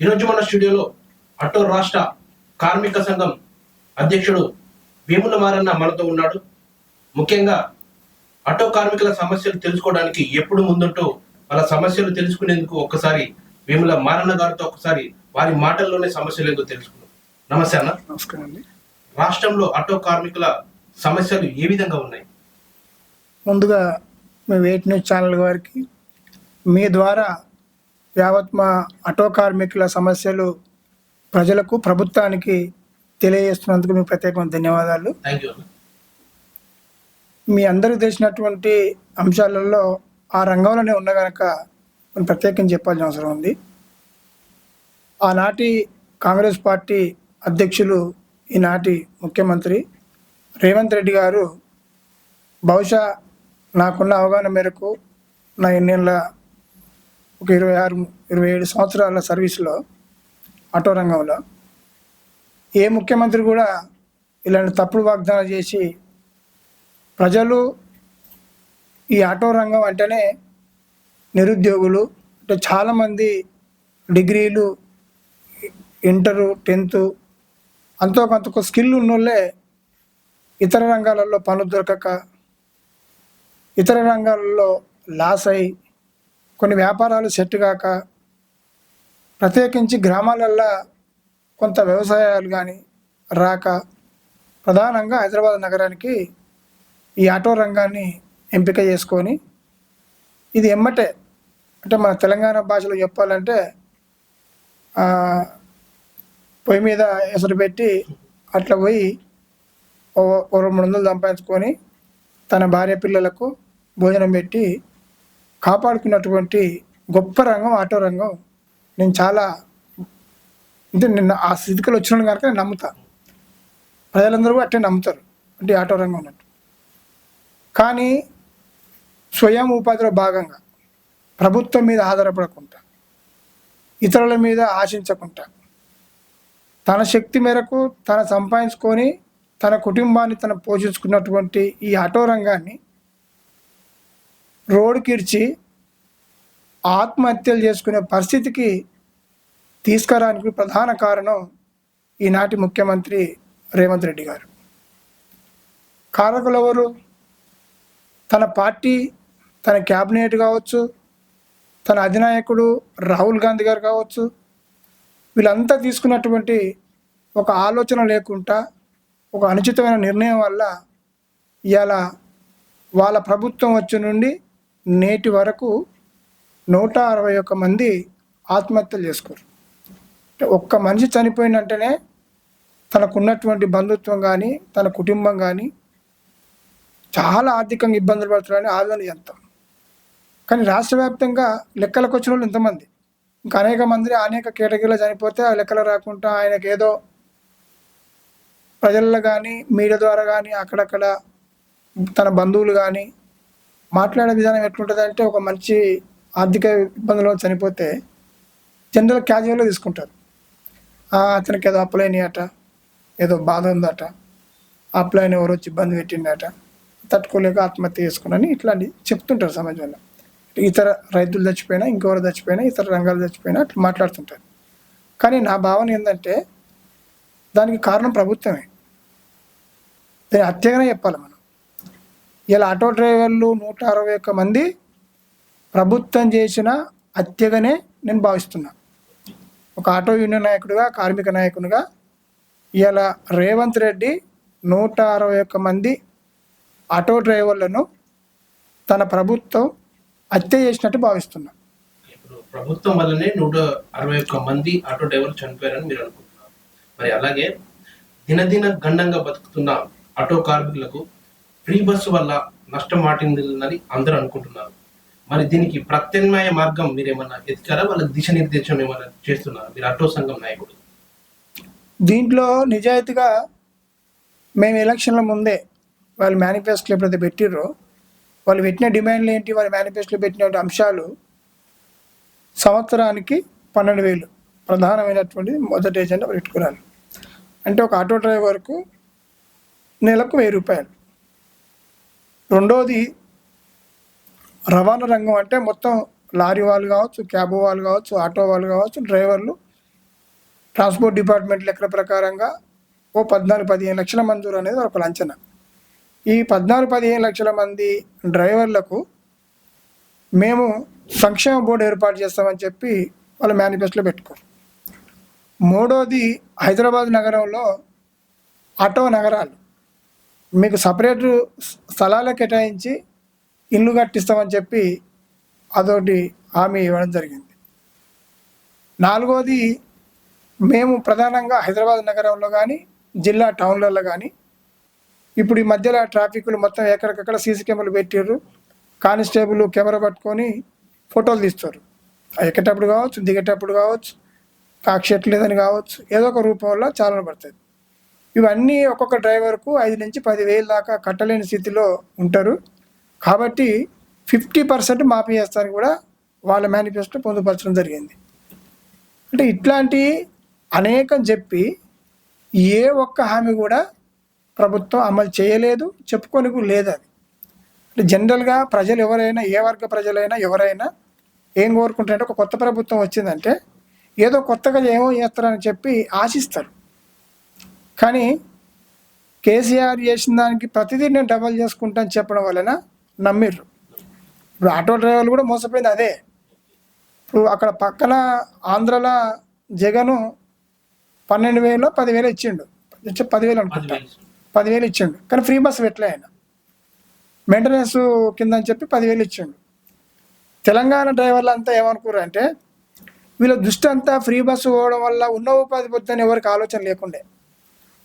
ఈరోజు మన స్టూడియోలో అటో రాష్ట్ర కార్మిక సంఘం అధ్యక్షుడు వేముల మారన్న మనతో ఉన్నాడు. ముఖ్యంగా ఆటో కార్మికుల సమస్యలు తెలుసుకోవడానికి ఎప్పుడు ముందుంటూ వాళ్ళ సమస్యలు తెలుసుకునేందుకు ఒక్కసారి వేముల మారన్న గారితో ఒకసారి వారి మాటల్లోనే సమస్యలు ఏందో తెలుసుకున్నాం నమస్తే అన్న. నమస్కారం రాష్ట్రంలో ఆటో కార్మికుల సమస్యలు ఏ విధంగా ఉన్నాయి? ముందుగా మీ వెయిట్ న్యూస్ ఛానల్ వారికి మీ ద్వారా యావత్ మా ఆటో కార్మికుల సమస్యలు ప్రజలకు ప్రభుత్వానికి తెలియజేస్తున్నందుకు మీకు ప్రత్యేకమైన ధన్యవాదాలు. మీ అందరికీ తెలిసినటువంటి అంశాలలో ఆ రంగంలోనే ఉన్న కనుక మనం ప్రత్యేకించి చెప్పాల్సిన అవసరం ఉంది. ఆనాటి కాంగ్రెస్ పార్టీ అధ్యక్షులు ఈనాటి ముఖ్యమంత్రి రేవంత్ రెడ్డి గారు బహుశా నాకున్న అవగాహన మేరకు నా ఎన్నేళ్ళ ఒక ఇరవై ఆరు ఇరవై ఏడు సంవత్సరాల సర్వీస్లో ఆటో రంగంలో ఏ ముఖ్యమంత్రి కూడా ఇలాంటి తప్పుడు వాగ్దానాలు చేసి ప్రజలు ఈ ఆటో రంగం అంటేనే నిరుద్యోగులు అంటే చాలామంది డిగ్రీలు ఇంటరు టెన్త్ అంతో కొంత స్కిల్ ఉన్నోళ్ళే ఇతర రంగాలలో పనులు దొరకక ఇతర రంగాలలో లాస్ అయి కొన్ని వ్యాపారాలు సెట్ కాక ప్రత్యేకించి గ్రామాలల్లో కొంత వ్యవసాయాలు కానీ రాక ప్రధానంగా హైదరాబాద్ నగరానికి ఈ ఆటో రంగాన్ని ఎంపిక చేసుకొని ఇది ఎమ్మటే అంటే మన తెలంగాణ భాషలో చెప్పాలంటే పొయ్యి మీద ఎసరు పెట్టి అట్లా పోయి ఓ రెండు వందలు సంపాదించుకొని తన భార్య పిల్లలకు భోజనం పెట్టి కాపాడుకున్నటువంటి గొప్ప రంగం ఆటో రంగం. నేను చాలా అంటే నిన్న ఆ స్థితికలు వచ్చిన కనుక నేను నమ్ముతా. ప్రజలందరూ కూడా అట్టే నమ్ముతారు. అంటే ఆటో రంగం ఉన్నట్టు. కానీ స్వయం ఉపాధిలో భాగంగా ప్రభుత్వం మీద ఆధారపడకుండా ఇతరుల మీద ఆశించకుండా తన శక్తి మేరకు తన సంపాదించుకొని తన కుటుంబాన్ని తను పోషించుకున్నటువంటి ఈ ఆటో రంగాన్ని రోడ్డుకిడ్చి ఆత్మహత్యలు చేసుకునే పరిస్థితికి తీసుకురానికి ప్రధాన కారణం ఈనాటి ముఖ్యమంత్రి రేవంత్ రెడ్డి గారు. కారకులు ఎవరు? తన పార్టీ తన క్యాబినెట్ కావచ్చు తన అధినాయకుడు రాహుల్ గాంధీ గారు కావచ్చు వీళ్ళంతా తీసుకున్నటువంటి ఒక ఆలోచన లేకుండా ఒక అనుచితమైన నిర్ణయం వల్ల ఇవాళ వాళ్ళ ప్రభుత్వం వచ్చి నుండి నేటి వరకు నూట అరవై ఒక్క మంది ఆత్మహత్యలు చేసుకోరు ఒక్క మనిషి చనిపోయినంటేనే తనకున్నటువంటి బంధుత్వం కానీ తన కుటుంబం కానీ చాలా ఆర్థికంగా ఇబ్బందులు పడుతున్నారని ఆందోళన చెందుతాం కానీ రాష్ట్ర వ్యాప్తంగా లెక్కలకు వచ్చిన వాళ్ళు ఇంతమంది. ఇంకా అనేక మంది అనేక కేటగిరీలో చనిపోతే ఆ లెక్కలు రాకుండా ఆయనకు ఏదో ప్రజల్లో కానీ మీడియా ద్వారా కానీ అక్కడక్కడ తన బంధువులు కానీ మాట్లాడే విధానం ఎట్లుంటుంది అంటే ఒక మంచి ఆర్థిక ఇబ్బందులో చనిపోతే జనరల్ క్యాజువల్గా తీసుకుంటారు. అతనికి ఏదో అప్పులైనయట ఏదో బాధ ఉందట అప్పులైన ఎవరు వచ్చి ఇబ్బంది పెట్టిండట తట్టుకోలేక ఆత్మహత్య చేసుకున్నాని ఇట్లాంటి చెప్తుంటారు సమాజంలో. ఇతర రైతులు చచ్చిపోయినా ఇంకెవరు చచ్చిపోయినా ఇతర రంగాలు చచ్చిపోయినా అట్లా మాట్లాడుతుంటారు. కానీ నా భావన ఏంటంటే దానికి కారణం ప్రభుత్వమే. దాన్ని హత్యగానే చెప్పాలి మనం. ఇలా ఆటో డ్రైవర్లు నూట అరవై ఒక్క మంది ప్రభుత్వం చేసిన హత్యగానే నేను భావిస్తున్నా. ఒక ఆటో యూనియన్ నాయకుడిగా కార్మిక నాయకునిగా ఇలా రేవంత్ రెడ్డి నూట అరవై ఒక్క మంది ఆటో డ్రైవర్లను తన ప్రభుత్వం హత్య చేసినట్టు భావిస్తున్నా. ప్రభుత్వం వల్లనే నూట అరవై ఒక్క మంది ఆటో డ్రైవర్లు చనిపోయారని మీరు అనుకుంటున్నారు. మరి అలాగే దినదిన గండంగా బతుకుతున్న ఆటో కార్మికులకు ఫ్రీ బస్సు వల్ల నష్టం వాటిందని అందరూ అనుకుంటున్నారు. మరి దీనికి ప్రత్యామ్నాయ మార్గం మీరు ఏమన్నా ఎతికారా వాళ్ళకి దిశానిర్దేశం ఏమన్నా చేస్తున్నారు? మీరు ఆటో సంఘం నాయకుడు. దీంట్లో నిజాయితీగా మేము ఎలక్షన్ల ముందే వాళ్ళు మేనిఫెస్టోలో ఎప్పుడైతే పెట్టిర్రో వాళ్ళు పెట్టిన డిమాండ్లు ఏంటి వాళ్ళ మేనిఫెస్టోలో పెట్టిన అంశాలు సంవత్సరానికి పన్నెండు వేలు ప్రధానమైనటువంటి మొదటి ఏజెండా పెట్టుకున్నాను అంటే ఒక ఆటో డ్రైవర్కు నెలకు వెయ్యి రూపాయలు. రెండోది రవాణా రంగం అంటే మొత్తం లారీ వాళ్ళు కావచ్చు క్యాబ్ వాళ్ళు కావచ్చు ఆటో వాళ్ళు కావచ్చు డ్రైవర్లు ట్రాన్స్పోర్ట్ డిపార్ట్మెంట్ లెక్కల ప్రకారంగా ఓ పద్నాలుగు పదిహేను లక్షల మంజూరు అనేది ఒక అంచనా ఈ పద్నాలుగు పదిహేను లక్షల మంది డ్రైవర్లకు మేము సంక్షేమ బోర్డు ఏర్పాటు చేస్తామని చెప్పి వాళ్ళ మేనిఫెస్టోలో పెట్టుకోరు మూడోది హైదరాబాద్ నగరంలో ఆటో నగరాలు. మీకు సపరేట్ స్థలాలు కేటాయించి ఇల్లు కట్టిస్తామని చెప్పి అదొకటి హామీ ఇవ్వడం జరిగింది. నాలుగోది మేము ప్రధానంగా హైదరాబాద్ నగరంలో కానీ జిల్లా టౌన్లలో కానీ ఇప్పుడు ఈ మధ్యలో ట్రాఫిక్లు మొత్తం ఎక్కడికక్కడ సీసీ కెమెరాలు పెట్టారు కానిస్టేబుల్ కెమెరా పట్టుకొని ఫోటోలు తీస్తారు. ఎక్కేటప్పుడు కావచ్చు దిగేటప్పుడు కావచ్చు కాక్షట్లేదని కావచ్చు ఏదో ఒక రూపంలో చాలన పడుతుంది ఇవన్నీ ఒక్కొక్క డ్రైవర్కు ఐదు నుంచి పదివేలు దాకా కట్టలేని స్థితిలో ఉంటారు. కాబట్టి ఫిఫ్టీ పర్సెంట్ మాఫీ చేస్తారని కూడా వాళ్ళ మేనిఫెస్టో పొందుపరచడం జరిగింది. అంటే ఇట్లాంటి అనేకం చెప్పి ఏ ఒక్క హామీ కూడా ప్రభుత్వం అమలు చేయలేదు చెప్పుకొని లేదు అది. అంటే జనరల్గా ప్రజలు ఎవరైనా ఏ వర్గ ప్రజలైనా ఎవరైనా ఏం కోరుకుంటారంటే ఒక కొత్త ప్రభుత్వం వచ్చిందంటే ఏదో కొత్తగా ఏమో చేస్తారని చెప్పి ఆశిస్తారు. కానీ కేసీఆర్ చేసిన దానికి ప్రతిదీ నేను డబల్ చేసుకుంటాను చెప్పడం వలన నమ్మిర్రు. ఇప్పుడు ఆటో డ్రైవర్లు కూడా మోసపోయింది అదే. ఇప్పుడు అక్కడ పక్కన ఆంధ్రలో జగను పన్నెండు వేలు పదివేలు ఇచ్చిండు. ఇచ్చే పదివేలు అనుకుంటా. పదివేలు పదివేలు ఇచ్చిండు. కానీ ఫ్రీ బస్ పెట్టలే ఆయన. మెయింటెనెన్స్ కింద అని చెప్పి పదివేలు ఇచ్చిండు. తెలంగాణ డ్రైవర్లు అంతా ఏమనుకున్నారు అంటే వీళ్ళ దృష్టి అంతా ఫ్రీ బస్సు పోవడం వల్ల ఉన్న ఉపాధి పొద్దుని ఎవరికి ఆలోచన లేకుండే.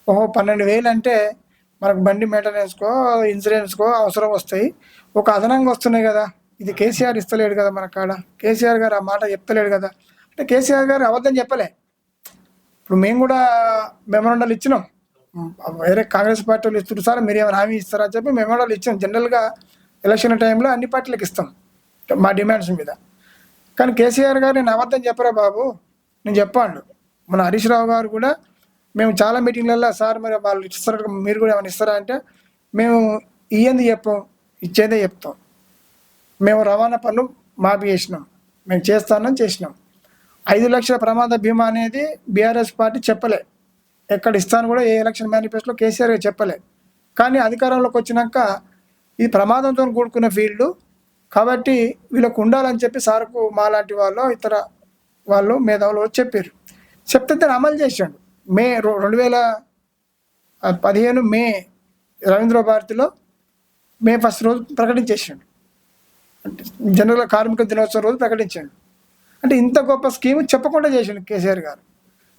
ఓహో పన్నెండు వేలు అంటే మనకు బండి మెయింటెనెన్స్కో ఇన్సూరెన్స్కో అవసరం వస్తాయి. ఒక అదనంగా వస్తున్నాయి కదా. ఇది కేసీఆర్ ఇస్తలేడు కదా మన కాడ. కేసీఆర్ గారు ఆ మాట చెప్తలేడు కదా. అంటే కేసీఆర్ గారు అబద్ధం చెప్పలే. ఇప్పుడు మేము కూడా మెమోరండాలు ఇచ్చినాం. వేరే కాంగ్రెస్ పార్టీ వాళ్ళు ఇస్తారు సార్ మీరు ఏమైనా హామీ ఇస్తారా? అని చెప్పి మెమోరాలు ఇచ్చాం. జనరల్గా ఎలక్షన్ టైంలో అన్ని పార్టీలకు ఇస్తాం మా డిమాండ్స్ మీద. కానీ కేసీఆర్ గారు నేను అబద్ధం చెప్పరా బాబు? నేను చెప్పాను. మన హరీష్ రావు గారు కూడా మేము చాలా మీటింగ్లలో సార్ మరి వాళ్ళు ఇస్తారు మీరు కూడా ఏమైనా ఇస్తారా అంటే మేము ఇయ్యంది చెప్పాం ఇచ్చేదే చెప్తాం. మేము రవాణా పనులు మాఫీ చేసినాం మేము చేస్తానని చేసినాం. ఐదు లక్షల ప్రమాద బీమా అనేది బీఆర్ఎస్ పార్టీ చెప్పలే. ఎక్కడ ఇస్తాను కూడా ఏ ఎలక్షన్ మేనిఫెస్టోలో కేసీఆర్ చెప్పలే. కానీ అధికారంలోకి వచ్చినాక ఈ ప్రమాదంతో కూడుకున్న ఫీల్డ్ కాబట్టి వీళ్ళకు ఉండాలని చెప్పి సార్కు మాలాంటి వాళ్ళు ఇతర వాళ్ళు మేధావులు వచ్చి చెప్పారు. చెప్తే అమలు చేశాడు. మే రో- రెండు వేల పదిహేను మే రవీంద్ర భారతిలో మే ఫస్ట్ రోజు ప్రకటించేసాడు. అంటే జనరల్ కార్మిక దినోత్సవం రోజు ప్రకటించాడు అంటే ఇంత గొప్ప స్కీమ్ చెప్పకుండా చేసిండు కేసీఆర్ గారు.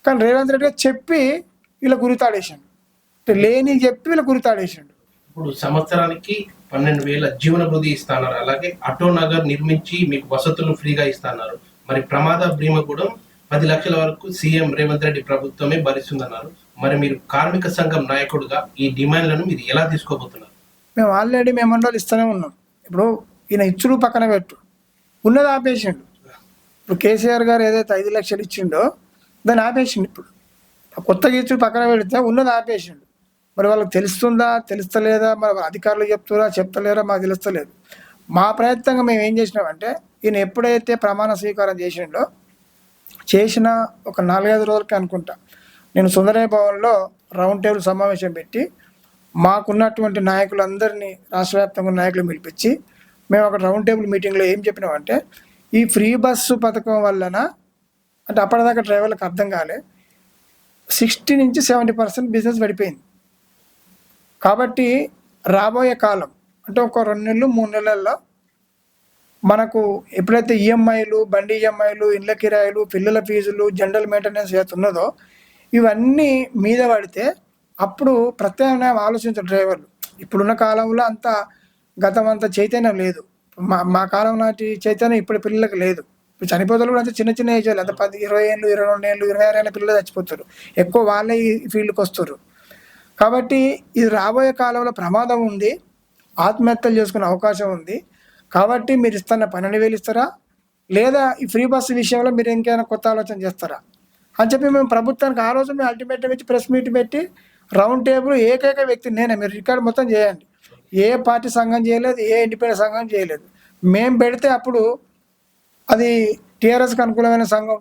కానీ రేవంత్ రెడ్డి గారు చెప్పి వీళ్ళ గురితాడేసాడు. అంటే లేని చెప్పి వీళ్ళ గురితాడేశాడు ఇప్పుడు సంవత్సరానికి పన్నెండు వేల జీవన వృద్ధి ఇస్తున్నారు. అలాగే అటో నగర్ నిర్మించి మీకు వసతులు ఫ్రీగా ఇస్తున్నారు. మరి ప్రమాద బీమా కూడా పది లక్షల వరకు సీఎం రేవంత్ రెడ్డి ప్రభుత్వమే భరిస్తుందన్నారు. మరి మీరు కార్మిక సంఘం నాయకుడుగా ఈ డిమాండ్లను మీరు ఎలా తీసుకోబోతున్నారు? మేము ఆల్రెడీ మేము మండలు ఇస్తూనే ఉన్నాం. ఇప్పుడు ఈయన ఇచ్చుడు పక్కన పెట్టు. ఉన్నది ఆపేసిండు. ఇప్పుడు కేసీఆర్ గారు ఏదైతే ఐదు లక్షలు ఇచ్చిండో దాన్ని ఆపేసిండు ఇప్పుడు. కొత్త కొత్తగా ఇచ్చుడు పక్కన పెడితే ఉన్నది ఆపేసిండు. మరి వాళ్ళకి తెలుస్తుందా తెలుస్తలేదా? మరి అధికారులు చెప్తారా చెప్తలేరా? మాకు తెలుస్తలేదు. మా ప్రయత్నంగా మేము ఏం చేసినామంటే ఈయన ఎప్పుడైతే ప్రమాణ స్వీకారం చేసిండో చేసిన ఒక నాలుగైదు రోజులకి అనుకుంటా. నేను సుందరయ్య భవన్లో రౌండ్ టేబుల్ సమావేశం పెట్టి మాకున్నటువంటి నాయకులందరినీ రాష్ట్ర వ్యాప్తంగా నాయకులు పిలిపించి మేము ఒక రౌండ్ టేబుల్ మీటింగ్లో ఏం చెప్పినామంటే ఈ ఫ్రీ బస్సు పథకం వలన అంటే అప్పటిదాకా డ్రైవర్లకు అర్థం కాలే సిక్స్టీ నుంచి సెవెంటీ పర్సెంట్ బిజినెస్ పడిపోయింది. కాబట్టి రాబోయే కాలం అంటే ఒక రెండు నెలలు మూడు నెలల్లో మనకు ఎప్పుడైతే ఈఎంఐలు బండి ఈఎంఐలు ఇండ్ల కిరాయిలు పిల్లల ఫీజులు జనరల్ మెయింటెనెన్స్ ఏదైతే ఉన్నదో ఇవన్నీ మీద పడితే అప్పుడు ప్రత్యామ్నాయం ఆలోచించారు డ్రైవర్లు. ఇప్పుడున్న కాలంలో అంత గతం అంత చైతన్యం లేదు. మా మా కాలం నాటి చైతన్యం ఇప్పుడు పిల్లలకు లేదు. ఇప్పుడు చనిపోతారు కూడా అంత చిన్న చిన్న ఏజ్ వాళ్ళు అంత పది ఇరవై ఏళ్ళు ఇరవై రెండు ఏళ్ళు ఇరవై ఆరు ఏళ్ళ పిల్లలు చచ్చిపోతారు. ఎక్కువ వాళ్ళే ఈ ఫీల్డ్కి వస్తారు. కాబట్టి ఇది రాబోయే కాలంలో ప్రమాదం ఉంది ఆత్మహత్యలు చేసుకునే అవకాశం ఉంది. కాబట్టి మీరు ఇస్తున్న పన్నెండు వేలు ఇస్తారా? లేదా ఈ ఫ్రీ బస్సు విషయంలో మీరు ఇంకేమైనా కొత్త ఆలోచన చేస్తారా? అని చెప్పి మేము ప్రభుత్వానికి ఆ రోజు మేము అల్టిమేటం ఇచ్చి ప్రెస్ మీట్ పెట్టి రౌండ్ టేబుల్ ఏకైక వ్యక్తి నేనే. మీరు రికార్డు మొత్తం చేయండి. ఏ పార్టీ సంఘం చేయలేదు ఏ ఇండిపెండెంట్ సంఘం చేయలేదు. మేము పెడితే అప్పుడు అది టీఆర్ఎస్కి అనుకూలమైన సంఘం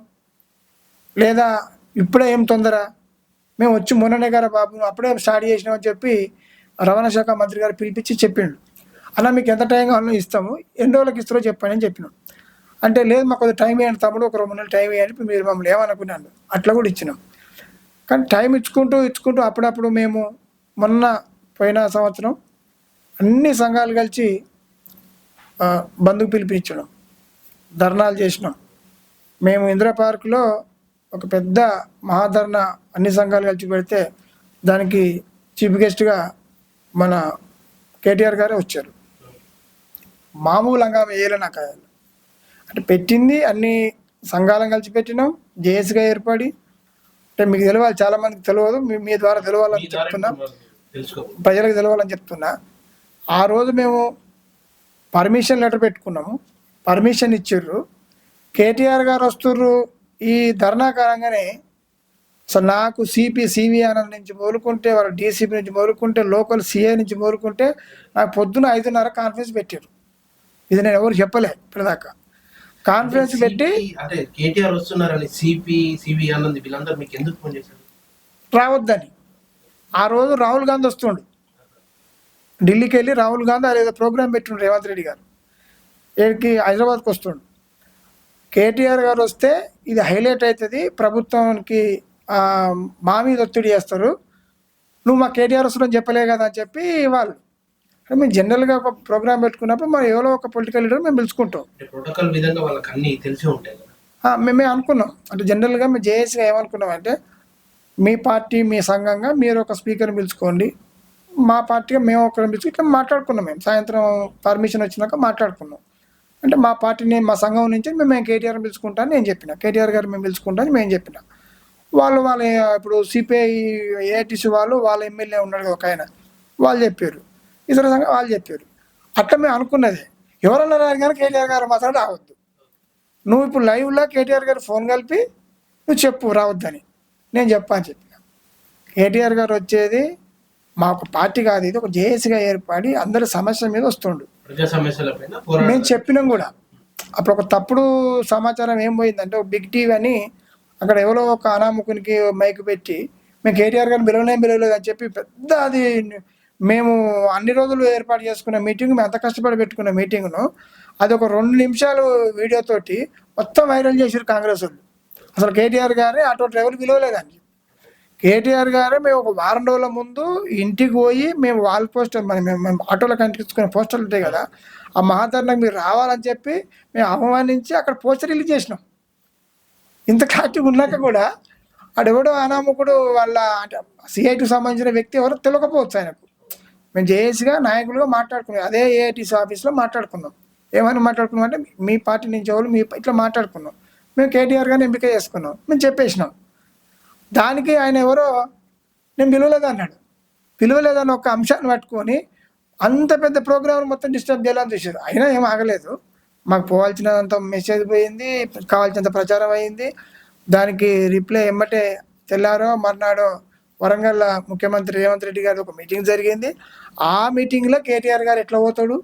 లేదా ఇప్పుడే ఏం తొందర? మేము వచ్చి మొన్ననే గారా బాబు అప్పుడే స్టార్ట్ చేసినామని చెప్పి రవాణా శాఖ మంత్రి గారు పిలిపించి చెప్పిండు. అన్న మీకు ఎంత టైం కావాలో ఇస్తాము. ఎన్ని రోజులకు ఇస్తారో చెప్పండి అని చెప్పినాం. అంటే లేదు మాకు కొద్దిగా టైం వేయండి తమ్ముడు ఒక రెండు నెలలు టైం వేయండి మీరు మమ్మల్ని ఏమనుకున్నాను అట్లా కూడా ఇచ్చినాం. కానీ టైం ఇచ్చుకుంటూ ఇచ్చుకుంటూ అప్పుడప్పుడు మేము మొన్న పోయిన సంవత్సరం అన్ని సంఘాలు కలిసి బంధుకు పిలిపించడం ధర్నాలు చేసినాం. మేము ఇందిరా పార్కులో ఒక పెద్ద మహాధర్ణ అన్ని సంఘాలు కలిసి పెడితే దానికి చీఫ్ గెస్ట్గా మన కేటీఆర్ గారే వచ్చారు. మామూలంగా వేయలే నాకు. అంటే పెట్టింది అన్ని సంఘాలను కలిసి పెట్టినాం జేఏసీగా ఏర్పడి. అంటే మీకు తెలియాలి చాలా మందికి తెలియదు మీ- మీ ద్వారా తెలియాలని చెప్తున్నా ప్రజలకు తెలవాలని చెప్తున్నా. ఆ రోజు మేము పర్మిషన్ లెటర్ పెట్టుకున్నాము. పర్మిషన్ ఇచ్చిర్రు కేటీఆర్ గారు వస్తుర్రు ఈ ధర్నా కారణంగానే. అసలు నాకు సిపి సివి ఆనంద్ నుంచి మొదలుకుంటే వాళ్ళ డీసీపీ నుంచి మొదలుకుంటే లోకల్ సిఏ నుంచి మొదలుకుంటే నాకు పొద్దున ఐదున్నర కాన్ఫరెన్స్ పెట్టారు. ఇది నేను ఎవరు చెప్పలే ఇప్పటిదాకా. కాన్ఫరెన్స్ పెట్టి అంటే కేటీఆర్ వస్తున్నారని సిపి సివి ఆనంద్ వీళ్ళందరూ మీకు ఎందుకు ఫోన్ చేశారు? రావద్దని. ఆ రోజు రాహుల్ గాంధీ వస్తుండు. ఢిల్లీకి వెళ్ళి రాహుల్ గాంధీ అదేదో ప్రోగ్రామ్ పెట్టిండు రేవంత్ రెడ్డి గారు. ఏడికి హైదరాబాద్కి వస్తుండు. కేటీఆర్ గారు వస్తే ఇది హైలైట్ అవుతుంది ప్రభుత్వానికి మా మీద ఒత్తిడి చేస్తారు. నువ్వు మా కేటీఆర్ వస్తుందని చెప్పలే కదా అని చెప్పి వాళ్ళు మేము జనరల్గా ఒక ప్రోగ్రామ్ పెట్టుకున్నప్పుడు మరి ఎవరో ఒక పొలిటికల్ లీడర్ మేము పిలుచుకుంటాం. ప్రోటోకాల్ విధంగా వాళ్ళకి అన్ని తెలిసే ఉంటాయి కదా. మేమే అనుకున్నాం. అంటే జనరల్గా మేము జేఏసీగా ఏమనుకున్నాం అంటే మీ పార్టీ మీ సంఘంగా మీరు ఒక స్పీకర్ని పిలుచుకోండి. మా పార్టీగా మేము ఒకరిని పిలుచుకు ఇట్లా మాట్లాడుకున్నాం మేము. సాయంత్రం పర్మిషన్ వచ్చినాక మాట్లాడుకున్నాం. అంటే మా పార్టీని మా సంఘం నుంచి మేము మేము కేటీఆర్ని పిలుచుకుంటా అని నేను చెప్పిన. కేటీఆర్ గారు మేము పిలుచుకుంటా అని మేము చెప్పిన. వాళ్ళు వాళ్ళ ఇప్పుడు సిపిఐ ఏఐటీసీ వాళ్ళు వాళ్ళ ఎమ్మెల్యే ఉన్నాడు ఒక ఆయన. వాళ్ళు చెప్పారు. ఇతర సంఘం వాళ్ళు చెప్పారు. అట్లా మేము అనుకున్నది. ఎవరన్నా కానీ కేటీఆర్ గారు మాత్రం రావద్దు. నువ్వు ఇప్పుడు లైవ్లో కేటీఆర్ గారు ఫోన్ కలిపి నువ్వు చెప్పు రావద్దని. నేను చెప్పని చెప్పిన. కేటీఆర్ గారు వచ్చేది మా ఒక పార్టీ కాదు ఇది ఒక జేఏసీగా ఏర్పడి అందరి సమస్య మీద వస్తుండు. సమస్యల మేము చెప్పినాం కూడా. అప్పుడు ఒక తప్పుడు సమాచారం ఏం పోయిందంటే ఒక బిగ్ టీవీ అని అక్కడ ఎవరో ఒక అనామకునికి మైక్ పెట్టి మేము కేటీఆర్ గారిని పిలవలేం పిలవలేదు అని చెప్పి పెద్ద అది మేము అన్ని రోజులు ఏర్పాటు చేసుకున్న మీటింగ్ మేము ఎంత కష్టపడి పెట్టుకున్న మీటింగ్ను అది ఒక రెండు నిమిషాలు వీడియోతోటి మొత్తం వైరల్ చేశారు కాంగ్రెస్ వాళ్ళు. అసలు కేటీఆర్ గారే ఆటో డ్రైవర్ పిలవలేదండి. కేటీఆర్ గారే మేము ఒక వారం రోజుల ముందు ఇంటికి పోయి మేము వాల్ పోస్టర్ మన మేము మేము ఆటోలో కనిపించుకునే పోస్టర్లు ఉంటాయి కదా ఆ మహాధరణకు మీరు రావాలని చెప్పి మేము అవమానించి అక్కడ పోస్టర్ రిలీజ్ చేసినాం. ఇంత క్లారిటీ ఉన్నాక కూడా ఆడెవడో అనామకుడు వాళ్ళ అంటే సిఐటికి సంబంధించిన వ్యక్తి ఎవరో తెలియకపోవచ్చు ఆయనకు. మేము జేఏసీగా నాయకులుగా మాట్లాడుకున్నాం. అదే ఏఐటీసీ ఆఫీస్లో మాట్లాడుకున్నాం. ఏమైనా మాట్లాడుకున్నాం అంటే మీ పార్టీ నుంచి ఎవరు మీ ఇట్లా మాట్లాడుకున్నాం. మేము కేటీఆర్ గారిని ఎంపిక చేసుకున్నాం. మేము చెప్పేసినాం. దానికి ఆయన ఎవరో నేను పిలవలేదు అన్నాడు. పిలవలేదని ఒక అంశాన్ని పట్టుకొని అంత పెద్ద ప్రోగ్రామ్ మొత్తం డిస్టర్బ్ చేయాలని చూసారు అయినా ఏం ఆగలేదు. మాకు పోవాల్సినంత మెసేజ్ పోయింది కావాల్సినంత ప్రచారం అయింది. దానికి రిప్లై ఎమ్మటే తెల్లారో మర్నాడో వరంగల్ ముఖ్యమంత్రి రేవంత్ రెడ్డి గారి ఒక మీటింగ్ జరిగింది. ఆ మీటింగ్లో కేటీఆర్ గారు ఎట్లా పోతాడు?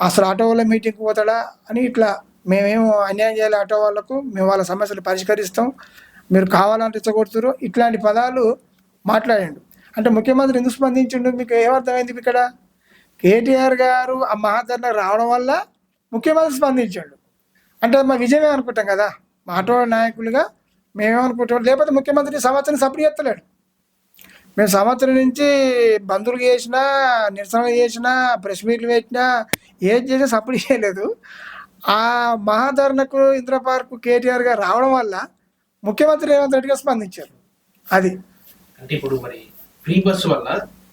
అసలు ఆటో వాళ్ళ మీటింగ్కి పోతాడా? అని ఇట్లా మేమేమో అన్యాయం చేయాలి ఆటో వాళ్ళకు మేము వాళ్ళ సమస్యలు పరిష్కరిస్తాం. మీరు కావాలంటే ఇచ్చగొడుతురు ఇట్లాంటి పదాలు మాట్లాడండు. అంటే ముఖ్యమంత్రి ఎందుకు స్పందించిండు? మీకు ఏమర్థమైంది ఇక్కడ? కేటీఆర్ గారు ఆ మహాధరణ రావడం వల్ల ముఖ్యమంత్రి స్పందించాడు. అంటే అది మా విజయమే అనుకుంటాం కదా. మా ఆటో నాయకులుగా మేమేమనుకుంటాం? లేకపోతే ముఖ్యమంత్రి సంవత్సరం సపోర్ట్ చేస్తలేడు మేము సంవత్సరం నుంచి బంధువులు చేసినా నిరసనలు చేసినా ప్రెస్ మీట్లు పెట్టినా ఏం చేసినా సపోర్ట్ చేయలేదు. ఆ మహాధరణకు ఇంద్రపార్కు కేటీఆర్ గారు రావడం వల్ల ముఖ్యమంత్రి రేవంత్ రెడ్డి గారు స్పందించారు. అది. అంటే ఇప్పుడు మరి ఫ్రీ బస్సు వల్ల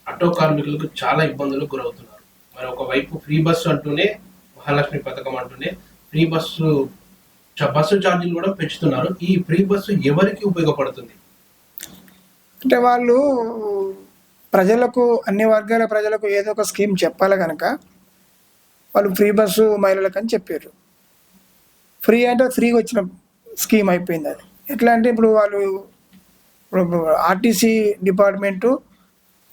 ఆటో కార్మికులకు చాలా ఇబ్బందులకు గురవుతున్నారు. మరి ఒకవైపు ఫ్రీ బస్సు అంటూనే మహాలక్ష్మి పథకం అంటూనే ఫ్రీ బస్సు బస్సు ఛార్జీలు కూడా పెంచుతున్నారు. ఈ ఫ్రీ బస్సు ఎవరికి ఉపయోగపడుతుంది? అంటే వాళ్ళు ప్రజలకు అన్ని వర్గాల ప్రజలకు ఏదో ఒక స్కీమ్ చెప్పాలి కనుక వాళ్ళు ఫ్రీ బస్సు మహిళలకు అని చెప్పారు. ఫ్రీ అంటే ఫ్రీగా వచ్చిన స్కీమ్ అయిపోయింది అది. ఎట్లా అంటే ఇప్పుడు వాళ్ళు ఇప్పుడు ఆర్టీసీ డిపార్ట్మెంటు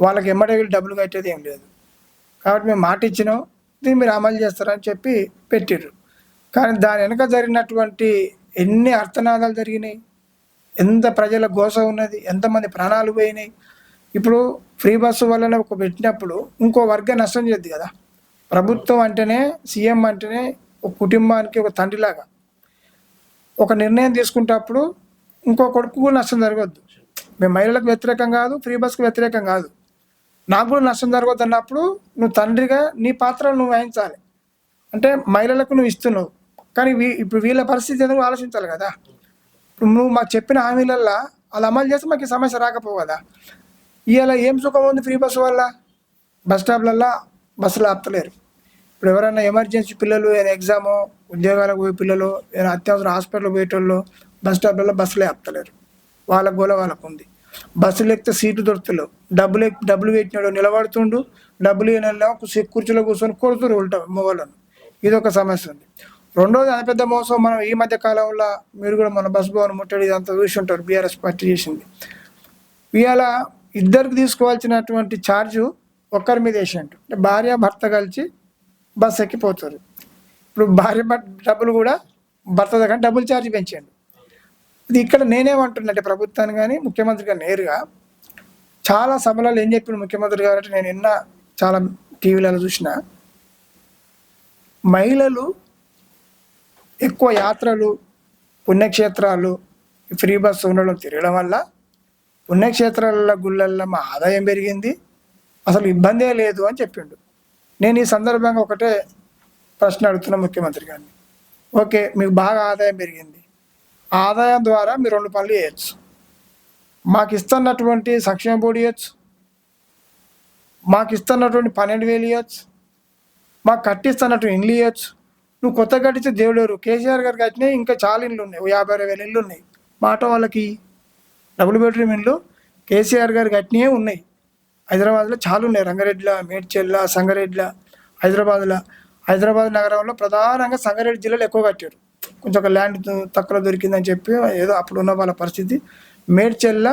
వాళ్ళకి ఎమ్మడే డబ్బులు కట్టేది ఏం లేదు. కాబట్టి మేము మాట ఇచ్చినాం దీన్ని మీరు అమలు చేస్తారని చెప్పి పెట్టారు కానీ దాని వెనక జరిగినటువంటి ఎన్ని అర్థనాదాలు జరిగినాయి? ఎంత ప్రజల గోస ఉన్నది ఎంతమంది ప్రాణాలు పోయినాయి. ఇప్పుడు ఫ్రీ బస్సు వలన ఒక పెట్టినప్పుడు ఇంకో వర్గం నష్టం చేద్ది కదా. ప్రభుత్వం అంటేనే సీఎం అంటేనే ఒక కుటుంబానికి ఒక తండ్రిలాగా. ఒక నిర్ణయం తీసుకుంటప్పుడు ఇంకో కొడుకు కూడా నష్టం జరగద్దు. మేము మహిళలకు వ్యతిరేకం కాదు ఫ్రీ బస్కు వ్యతిరేకం కాదు. నాకు కూడా నష్టం జరగద్దు అన్నప్పుడు నువ్వు తండ్రిగా నీ పాత్రలు నువ్వు వహించాలి. అంటే మహిళలకు నువ్వు ఇస్తున్నావు. కానీ వీ- ఇప్పుడు వీళ్ళ పరిస్థితి ఎందుకు ఆలోచించాలి కదా? నువ్వు మాకు చెప్పిన హామీలల్లో అలా అమలు చేస్తే మాకు సమస్య రాకపోవు కదా ఇవాళ ఏం సుఖం ఉంది ఫ్రీ బస్సు వల్ల? బస్ స్టాప్లల్లో బస్సులు ఆపుతలేరు. ఇప్పుడు ఎవరైనా ఎమర్జెన్సీ పిల్లలు ఏదైనా ఎగ్జాము ఉద్యోగాలకు పోయే పిల్లలు ఏదైనా అత్యవసర హాస్పిటల్ పోయేటోళ్ళు బస్ స్టాప్లలో బస్సులే ఆపుతలేరు. వాళ్ళ గోల వాళ్ళకు ఉంది. బస్సులు ఎక్కితే సీట్లు దొరుకుతలేవు. డబ్బులు ఎక్కి డబ్బులు పెట్టినాడు నిలబడుతుండు డబ్బులు ఇవ్వలేమో కుర్చీలో కూర్చొని కొడుతురు ఉల్టా మొగలను ఇది ఒక సమస్య ఉంది. రెండోది అతిపెద్ద మోసం మనం ఈ మధ్య కాలంలో మీరు కూడా మన బస్ భవన్ ముట్టడి ఇదంతా చూసి ఉంటారు బీఆర్ఎస్ పార్టీ చేసింది. ఇవాళ ఇద్దరికి తీసుకోవాల్సినటువంటి ఛార్జు ఒక్కరి మీద వేసిండు అంటే భార్య భర్త కలిసి బస్ ఎక్కిపోతారు. ఇప్పుడు భార్య డబ్బులు కూడా భర్త దగ్గర డబుల్ ఛార్జ్ పెంచాడు ఇది ఇక్కడ నేనేమంటున్నట్టే ప్రభుత్వాన్ని కానీ ముఖ్యమంత్రి గారు నేరుగా చాలా సభలలో ఏం చెప్పిన ముఖ్యమంత్రి గారు అంటే నేను నిన్న చాలా టీవీలలో చూసిన మహిళలు ఎక్కువ యాత్రలు పుణ్యక్షేత్రాలు ఈ ఫ్రీ బస్సు ఉండడం తిరగడం వల్ల పుణ్యక్షేత్రాల గుళ్ళల్లో మా ఆదాయం పెరిగింది. అసలు ఇబ్బందే లేదు అని చెప్పిండు. నేను ఈ సందర్భంగా ఒకటే ప్రశ్న అడుగుతున్నా ముఖ్యమంత్రి గారిని. ఓకే మీకు బాగా ఆదాయం పెరిగింది. ఆ ఆదాయం ద్వారా మీరు రెండు పనులు చేయొచ్చు. మాకు ఇస్తున్నటువంటి సంక్షేమ బోర్డు ఇవ్వచ్చు మాకు ఇస్తున్నటువంటి పన్నెండు వేలు ఇవ్వచ్చు మాకు కట్టిస్తున్నటువంటి ఇండ్లు ఇవ్వచ్చు నువ్వు కొత్త కట్టించే దేవుడు కేసీఆర్ గారు కట్టినాయి ఇంకా చాలా ఇండ్లు ఉన్నాయి. యాభై అరవై వేల ఇండ్లు ఉన్నాయి. మాట వాళ్ళకి డబుల్ బెడ్రూమ్ ఇండ్లు కేసీఆర్ గారు కట్టినవే ఉన్నాయి. హైదరాబాద్లో చాలా ఉన్నాయి. రంగారెడ్డిలో మేడ్చెల్ల సంగారెడ్డిలో హైదరాబాద్లో హైదరాబాద్ నగరంలో ప్రధానంగా సంగారెడ్డి జిల్లాలో ఎక్కువ కట్టారు. కొంచెం ఒక ల్యాండ్ తక్కువ దొరికిందని చెప్పి ఏదో అప్పుడు ఉన్న వాళ్ళ పరిస్థితి. మేడ్చెల్ల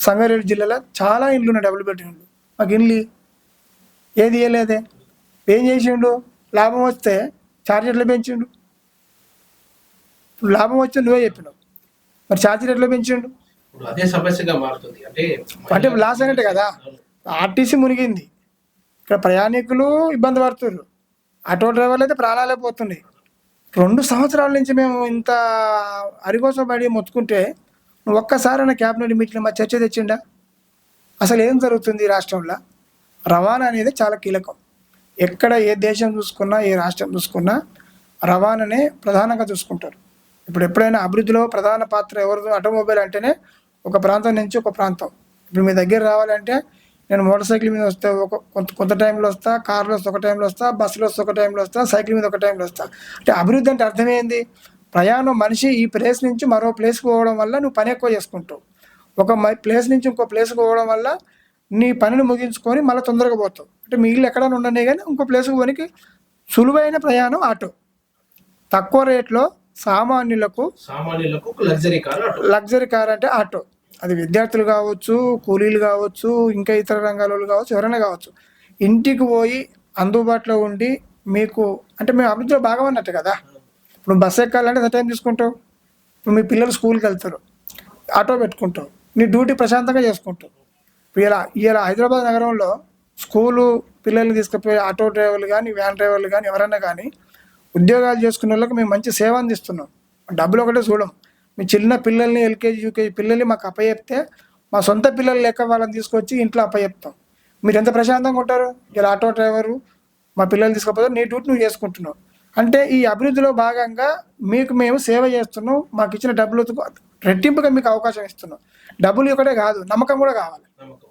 సంగారెడ్డి జిల్లాలో చాలా ఇండ్లు ఉన్నాయి డబుల్ బెడ్రూమ్లు మాకు ఇండ్లు ఏది ఇవ్వలేదే ఏం చేసిండు? లాభం వస్తే ఛార్జ్ ఎట్లా పెంచిండు. ఇప్పుడు లాభం వస్తే నువ్వే చెప్పినావు. మరి ఛార్జీలు ఎట్లా పెంచిండు? అదే సమస్యగా మారుతుంది. అంటే అంటే లాస్ అయినట్టే కదా. ఆర్టీసీ మునిగింది. ఇక్కడ ప్రయాణికులు ఇబ్బంది పడుతున్నారు ఆటో డ్రైవర్లు అయితే ప్రాణాలే పోతున్నాయి. రెండు సంవత్సరాల నుంచి మేము ఇంత అరికోసం పడి మొత్తుకుంటే నువ్వు ఒక్కసారైనా క్యాబినెట్ మీటింగ్ మా చర్చ తెచ్చిండా? అసలు ఏం జరుగుతుంది రాష్ట్రంలో? రవాణా అనేది చాలా కీలకం. ఎక్కడ ఏ దేశం చూసుకున్నా ఏ రాష్ట్రం చూసుకున్నా రవాణానే ప్రధానంగా చూసుకుంటారు. ఇప్పుడు ఎప్పుడైనా అభివృద్ధిలో ప్రధాన పాత్ర ఎవరు ఆటోమొబైల్ అంటేనే ఒక ప్రాంతం నుంచి ఒక ప్రాంతం. ఇప్పుడు మీ దగ్గర రావాలంటే నేను మోటార్ సైకిల్ మీద వస్తే ఒక కొంత కొంత టైంలో వస్తా కార్లో వస్తే ఒక టైంలో వస్తా బస్సులో వస్తే ఒక టైంలో వస్తా సైకిల్ మీద ఒక టైంలో వస్తా. అంటే అభివృద్ధి అంటే అర్థమైంది ప్రయాణం మనిషి ఈ ప్లేస్ నుంచి మరో ప్లేస్కి పోవడం వల్ల నువ్వు పని ఎక్కువ చేసుకుంటావు. ఒక ప్లేస్ నుంచి ఇంకో ప్లేస్కి పోవడం వల్ల నీ పనిని ముగించుకొని మళ్ళీ తొందరగా పోతావు. అంటే మీ ఇల్లు ఎక్కడైనా ఉండనే కానీ ఇంకో ప్లేస్కి పోనికి సులువైన ప్రయాణం ఆటో. తక్కువ రేట్లో సామాన్యులకు సామాన్యులకు లగ్జరీ కార్ లగ్జరీ కార్ అంటే ఆటో. అది విద్యార్థులు కావచ్చు కూలీలు కావచ్చు ఇంకా ఇతర రంగాల వాళ్ళు కావచ్చు ఎవరైనా కావచ్చు. ఇంటికి పోయి అందుబాటులో ఉండి మీకు అంటే మేము అభివృద్ధిలో భాగం అన్నట్టు కదా. ఇప్పుడు బస్సు ఎక్కాలంటే ఎంత టైం తీసుకుంటావు? ఇప్పుడు మీ పిల్లలు స్కూల్కి వెళ్తారు. ఆటో పెట్టుకుంటావు. నీ డ్యూటీ ప్రశాంతంగా చేసుకుంటావు. ఇలా ఇలా హైదరాబాద్ నగరంలో స్కూలు పిల్లల్ని తీసుకుపోయే ఆటో డ్రైవర్లు కానీ వ్యాన్ డ్రైవర్లు కానీ ఎవరైనా కానీ ఉద్యోగాలు చేసుకునే వాళ్ళకి మేము మంచి సేవ అందిస్తున్నాం. డబ్బులు ఒకటే చూడం. మీ చిన్న పిల్లల్ని ఎల్కేజీ యూకేజీ పిల్లల్ని మాకు అప్పచెప్తే మా సొంత పిల్లలు లెక్క వాళ్ళని తీసుకొచ్చి ఇంట్లో అప్పచెప్తాం. మీరు ఎంత ప్రశాంతంగా ఉంటారు? ఇలా ఆటో డ్రైవరు మా పిల్లలు తీసుకపోతే నీ డ్యూటీ నువ్వు చేసుకుంటున్నావు. అంటే ఈ అభివృద్ధిలో భాగంగా మీకు మేము సేవ చేస్తున్నాం. మాకు ఇచ్చిన డబ్బులు రెట్టింపుగా మీకు అవకాశం ఇస్తున్నాం. డబ్బులు ఒకటే కాదు నమ్మకం కూడా కావాలి. నమ్మకం.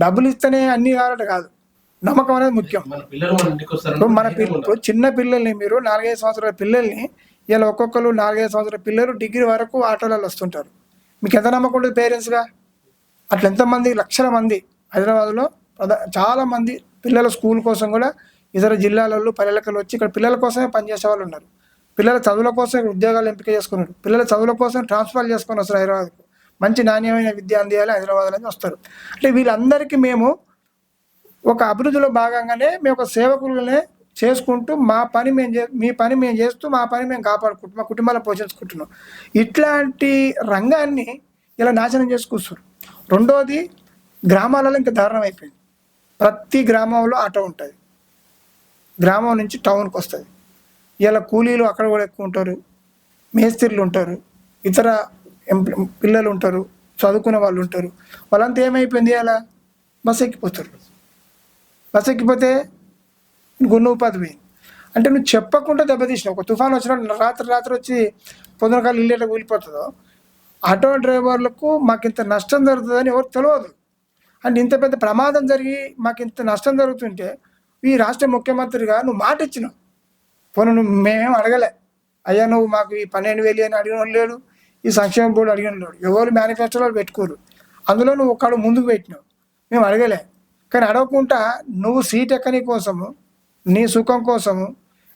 డబ్బులు ఇస్తేనే అన్ని కావాలంటే కాదు. నమ్మకం అనేది ముఖ్యం. మన పిల్లలు చిన్న పిల్లల్ని మీరు నాలుగైదు సంవత్సరాల పిల్లల్ని ఇలా ఒక్కొక్కరు నాలుగైదు సంవత్సరాల పిల్లలు డిగ్రీ వరకు ఆటోలలో వస్తుంటారు. మీకు ఎంత నమ్మకం ఉంటుంది పేరెంట్స్గా? అట్లా ఎంతమంది? లక్షల మంది. హైదరాబాద్లో చాలా మంది పిల్లల స్కూల్ కోసం కూడా ఇతర జిల్లాలలో పల్లెలకు వచ్చి ఇక్కడ పిల్లల కోసమే పనిచేసే వాళ్ళు ఉన్నారు. పిల్లల చదువుల కోసం ఉద్యోగాలు ఎంపిక చేసుకున్నారు. పిల్లల చదువుల కోసం ట్రాన్స్ఫర్ చేసుకొని వస్తారు హైదరాబాద్కు. మంచి నాణ్యమైన విద్య అందియాలి హైదరాబాద్ నుంచి వస్తారు. అంటే వీళ్ళందరికీ మేము ఒక అభివృద్ధిలో భాగంగానే మేము ఒక సేవకులనే చేసుకుంటూ మా పని మేము చే మీ పని మేము చేస్తూ మా పని మేము కాపాడుకుంటూ మా కుటుంబాలను పోషించుకుంటున్నాం. ఇట్లాంటి రంగాన్ని ఇలా నాశనం చేసి కూర్చున్నారు. రెండోది గ్రామాలలో ఇంకా దారుణం అయిపోయింది. ప్రతి గ్రామంలో ఆటో ఉంటుంది. గ్రామం నుంచి టౌన్కి వస్తుంది. ఇలా కూలీలు అక్కడ కూడా ఎక్కువ ఉంటారు. మేస్త్రీలు ఉంటారు. ఇతర పిల్లలు ఉంటారు చదువుకునే వాళ్ళు ఉంటారు వాళ్ళంతా ఏమైపోయింది అలా? బస్ ఎక్కిపోతారు. బస్ ఎక్కిపోతే గున్న ఉపాధి పోయింది. అంటే నువ్వు చెప్పకుండా దెబ్బతీసినావు. ఒక తుఫాన్ వచ్చిన రాత్రి రాత్రి వచ్చి పొద్దునకాలు ఇల్లు ఎట్లా కూలిపోతుందో ఆటో డ్రైవర్లకు మాకు ఇంత నష్టం జరుగుతుందని ఎవరు తెలియదు అంటే ఇంత పెద్ద ప్రమాదం జరిగి మాకు ఇంత నష్టం జరుగుతుంటే ఈ రాష్ట్ర ముఖ్యమంత్రిగా నువ్వు మాట ఇచ్చినావు. పోను నువ్వు మేమేం అడగలే. అయ్యా నువ్వు మాకు ఈ పన్నెండు వేలు అని అడిగిన వాళ్ళు లేడు ఈ సంక్షేమ బోర్డు అడిగిన వాళ్ళు లేడు ఎవరు మేనిఫెస్టోలో పెట్టుకోరు. అందులో నువ్వు ఒక్కడు ముందుకు పెట్టినావు. మేము అడగలే. కానీ అడగకుండా నువ్వు సీట్ ఎక్కని కోసము నీ సుఖం కోసము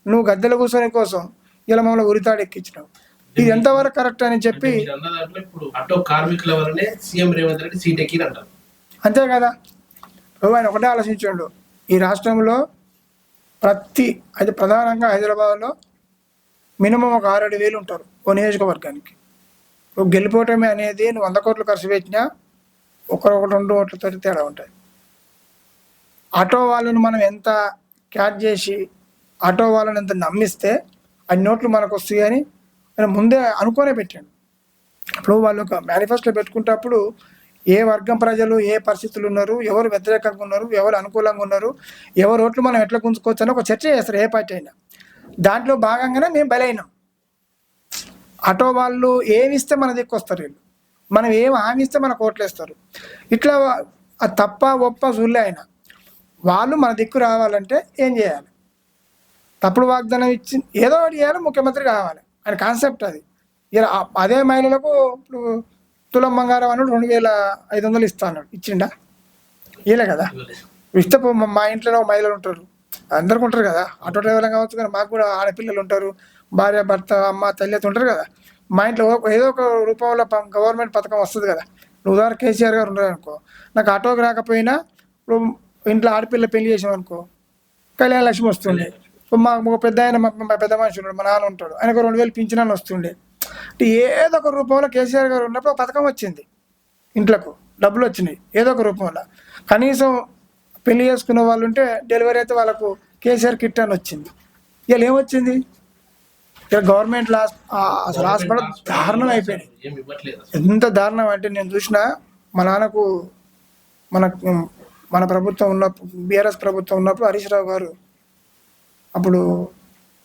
నువ్వు గద్దెల కూర్చొని కోసం ఇలా మమ్మల్ని ఉరితాడు ఎక్కించినావు. ఇది ఎంతవరకు కరెక్ట్ అని చెప్పి మీరు అన్న దాంట్లో ఇప్పుడు ఆటో కార్మికుల వల్లనే సీఎం రేవంత్ రెడ్డి సీట్ ఎక్కింది అంటారు. అంతే కదా. ఆయన ఒకటే ఆలోచించండు. ఈ రాష్ట్రంలో ప్రతి అది ప్రధానంగా హైదరాబాద్లో మినిమం ఒక ఆరేడు వేలు ఉంటారు ఓ నియోజకవర్గానికి. గెలిపోవటమే అనేది నువ్వు వంద కోట్లు ఖర్చు పెట్టినా ఒకరు రెండు ఓట్లతో తేడా ఉంటుంది ఆటో వాళ్ళని మనం ఎంత క్యాచ్ చేసి ఆటో వాళ్ళని ఎంత నమ్మిస్తే అన్ని నోట్లు మనకు వస్తాయని నేను ముందే అనుకోనే పెట్టాను ఇప్పుడు వాళ్ళు ఒక మేనిఫెస్టో పెట్టుకుంటప్పుడు ఏ వర్గం ప్రజలు ఏ పరిస్థితులు ఉన్నారు ఎవరు వ్యతిరేకంగా ఉన్నారు ఎవరు అనుకూలంగా ఉన్నారు ఎవరు ఓట్లు మనం ఎట్లా గుంజుకోవచ్చు అని ఒక చర్చ చేస్తారు ఏ పార్టీ అయినా. దాంట్లో భాగంగానే మేము బలైనాం ఆటో వాళ్ళు ఏమిస్తే మన దిక్కు వస్తారు వీళ్ళు. మనం ఏం హామిస్తే మన కోట్లేస్తారు. వేస్తారు ఇట్లా ఆ తప్ప ఒప్ప చూడలే ఆయన. వాళ్ళు మన దిక్కు రావాలంటే ఏం చేయాలి? తప్పుడు వాగ్దానం ఇచ్చి ఏదో ఒకటి చేయాలి ముఖ్యమంత్రి కావాలి. ఆయన కాన్సెప్ట్ అది. ఇలా అదే మహిళలకు ఇప్పుడు తులం బంగారం అన్నాడు రెండు వేల ఐదు వందలు ఇస్తాను ఇచ్చిండా? ఇయలే కదా. ఇస్తే మా- ఇంట్లో మహిళలు ఉంటారు. అందరికి ఉంటారు కదా. ఆటో డ్రైవర్లు కావచ్చు కానీ మాకు కూడా ఆడపిల్లలు ఉంటారు. భార్య భర్త అమ్మ తల్లి ఉంటారు కదా. మా ఇంట్లో ఏదో ఒక రూపంలో గవర్నమెంట్ పథకం వస్తుంది కదా. నువ్వు ఉదాహరణ కేసీఆర్ గారు ఉన్నారు అనుకో. నాకు ఆటోకి రాకపోయినా ఇప్పుడు ఇంట్లో ఆడపిల్ల పెళ్ళి చేసాం అనుకో కళ్యాణ లక్ష్మి వస్తుండే. ఇప్పుడు మా ఒక పెద్ద ఆయన మా పెద్ద మనిషి ఉన్నాడు మా నాన్న ఉంటాడు. ఆయనకు రెండు వేలు పింఛనాన్ని వస్తుండే. అంటే ఏదో ఒక రూపంలో కేసీఆర్ గారు ఉన్నప్పుడు పథకం వచ్చింది. ఇంట్లకు డబ్బులు వచ్చినాయి ఏదో ఒక రూపంలో. కనీసం పెళ్ళి చేసుకున్న వాళ్ళు ఉంటే డెలివరీ అయితే వాళ్ళకు కేసీఆర్ కిట్ అని వచ్చింది. ఇలా ఏమొచ్చింది? ఇలా గవర్నమెంట్ లాస్ అసలు హాస్పిటల్ దారుణం అయిపోయింది. ఎంత దారుణం అంటే నేను చూసిన మా నాన్నకు మన మన ప్రభుత్వం ఉన్నప్పుడు బీఆర్ఎస్ ప్రభుత్వం ఉన్నప్పుడు హరీష్ రావు గారు అప్పుడు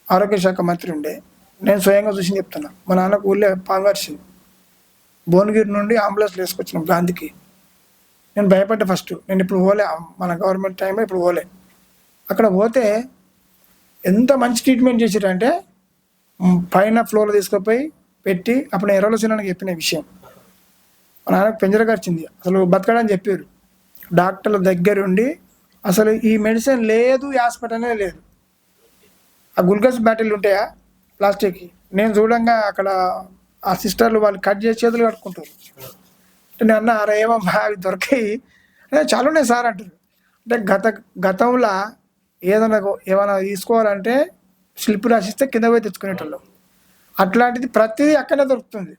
ఆరోగ్య శాఖ మంత్రి ఉండే. నేను స్వయంగా చూసి చెప్తున్నా మా నాన్నకు ఊళ్ళో పాంగర్సింది భువనగిరి నుండి అంబులెన్స్ వేసుకొచ్చినాం గాంధీకి. నేను భయపడ్డా ఫస్ట్. నేను ఇప్పుడు పోలే మన గవర్నమెంట్ టైంలో ఇప్పుడు పోలే. అక్కడ పోతే ఎంత మంచి ట్రీట్మెంట్ చేసారంటే పైన ఫ్లోర్లో తీసుకుపోయి పెట్టి అప్పుడు నేను ఎర్రలో సినానికి చెప్పిన విషయం. మా నాన్నకు పెంజరగర్చింది అసలు బతకడని చెప్పారు. డాక్టర్ల దగ్గరుండి అసలు ఈ మెడిసిన్ లేదు ఈ హాస్పిటలే లేదు. ఆ గుల్గస్ బ్యాటిల్ ఉంటాయా? ప్లాస్టిక్. నేను చూడంగా అక్కడ ఆ సిస్టర్లు వాళ్ళు కట్ చేసి చేతులు కట్టుకుంటారు. అంటే నేను అన్న అరే ఏమో అవి దొరికాయి. చాలా ఉన్నాయి సార్ అంటారు. అంటే గత గతంలో ఏదైనా ఏమైనా తీసుకోవాలంటే స్లిప్ రాసిస్తే కింద పోయి తెచ్చుకునేటోళ్ళం. అట్లాంటిది ప్రతిదీ అక్కడే దొరుకుతుంది.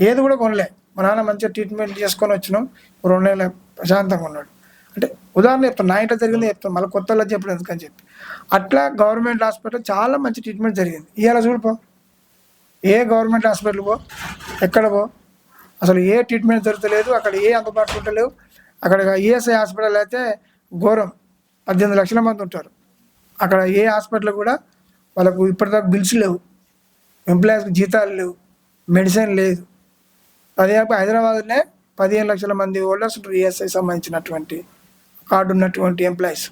ఏది కూడా కొనలే. మా నాన్న మంచిగా ట్రీట్మెంట్ చేసుకొని వచ్చినాం. రెండు నెలల ప్రశాంతంగా ఉన్నాడు. అంటే ఉదాహరణ చెప్తాను నా ఇంట్లో జరిగింది చెప్తాను మళ్ళీ కొత్త వాళ్ళకి చెప్పడం ఎందుకని చెప్పి. అట్లా గవర్నమెంట్ హాస్పిటల్ చాలా మంచి ట్రీట్మెంట్ జరిగింది. ఇవాళ చూడిపో ఏ గవర్నమెంట్ హాస్పిటల్ పో ఎక్కడ పో. అసలు ఏ ట్రీట్మెంట్ దొరకలేదు అక్కడ ఏ అందుబాటులో ఉండలేవు. అక్కడ ఈఎస్ఐ హాస్పిటల్ అయితే ఘోరం. పద్దెనిమిది లక్షల మంది ఉంటారు. అక్కడ ఏ హాస్పిటల్ కూడా వాళ్ళకు ఇప్పటిదాకా బిల్స్ లేవు. ఎంప్లాయీస్కి జీతాలు లేవు. మెడిసిన్ లేదు. అదే కాక హైదరాబాద్లోనే పదిహేను లక్షల మంది హోల్డర్స్ ఉంటారు ఈఎస్ఐ సంబంధించినటువంటి కార్డు ఉన్నటువంటి ఎంప్లాయీస్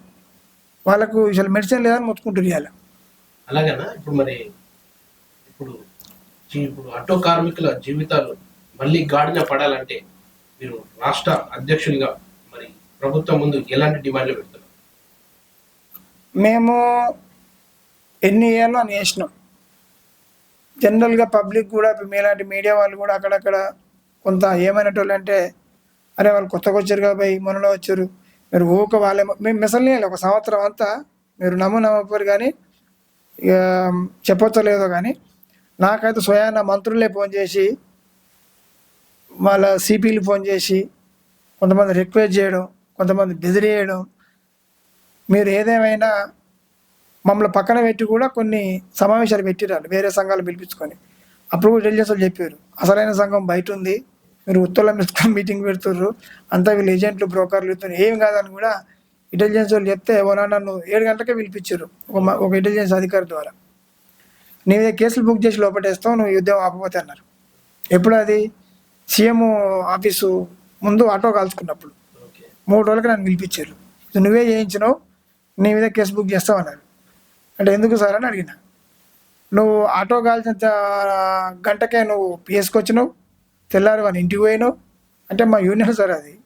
వాళ్ళకు అసలు మెడిసిన్ లేదని మొత్తుకుంటారు ఇవాళ అలాగేనా? ఇప్పుడు మరి ఇప్పుడు ఇప్పుడు ఆటో కార్మికుల జీవితాలు మళ్ళీ గాడిన పడాలంటే మీరు రాష్ట్ర అధ్యక్షునిగా మరి ప్రభుత్వం ముందు ఎలాంటి డిమాండ్లు పెడుతున్నారు మేము ఎన్ని ఇయర్లో అని వేసినాం జనరల్గా పబ్లిక్ కూడా మీలాంటి మీడియా వాళ్ళు కూడా అక్కడక్కడ కొంత ఏమైనటోళ్ళు అంటే అరే వాళ్ళు కొత్తగా వచ్చారు కాబట్టి మొన్నలో వచ్చారు. మీరు ఊక వాళ్ళే మేము మిసల్ని ఒక సంవత్సరం అంతా మీరు నమ్ము నమ్మపోరు కానీ ఇక చెప్పొచ్చో లేదో కానీ నాకైతే స్వయాన మంత్రులే ఫోన్ చేసి వాళ్ళ సిపిలు ఫోన్ చేసి కొంతమంది రిక్వెస్ట్ చేయడం కొంతమంది బెదిరేయడం మీరు ఏదేమైనా మమ్మల్ని పక్కన పెట్టి కూడా కొన్ని సమావేశాలు పెట్టిరారు వేరే సంఘాలు పిలిపించుకొని. అప్పుడు కూడా ఇంటెలిజెన్స్ వాళ్ళు చెప్పారు అసలైన సంఘం బయట ఉంది మీరు ఉత్తర్వుల మీద మీటింగ్ పెడుతుర్రు అంతా వీళ్ళు ఏజెంట్లు బ్రోకర్లు ఇస్తున్నారు ఏం కాదని కూడా ఇంటెలిజెన్స్ వాళ్ళు చెప్తే ఓనా నన్ను ఏడు గంటలకే పిలిపించారు ఒక ఒక ఇంటెలిజెన్స్ అధికారి ద్వారా. నీ మీద కేసులు బుక్ చేసి లోపటేస్తావు నువ్వు యుద్ధం ఆపపోతే అన్నారు. ఎప్పుడు అది? సీఎం ఆఫీసు ముందు ఆటో కాల్చుకున్నప్పుడు. మూడు రోజులకి నన్ను పిలిపించారు నువ్వే చేయించినావు నీ మీద కేసు బుక్ చేస్తావు అన్నారు. అంటే ఎందుకు సార్ అని అడిగిన. నువ్వు ఆటో కాల్చినంత గంటకే నువ్వు పిఎస్కి వచ్చినావు తెల్లారి వాని ఇంటికి పోయినావు. అంటే మా యూనియన్ సార్ అది.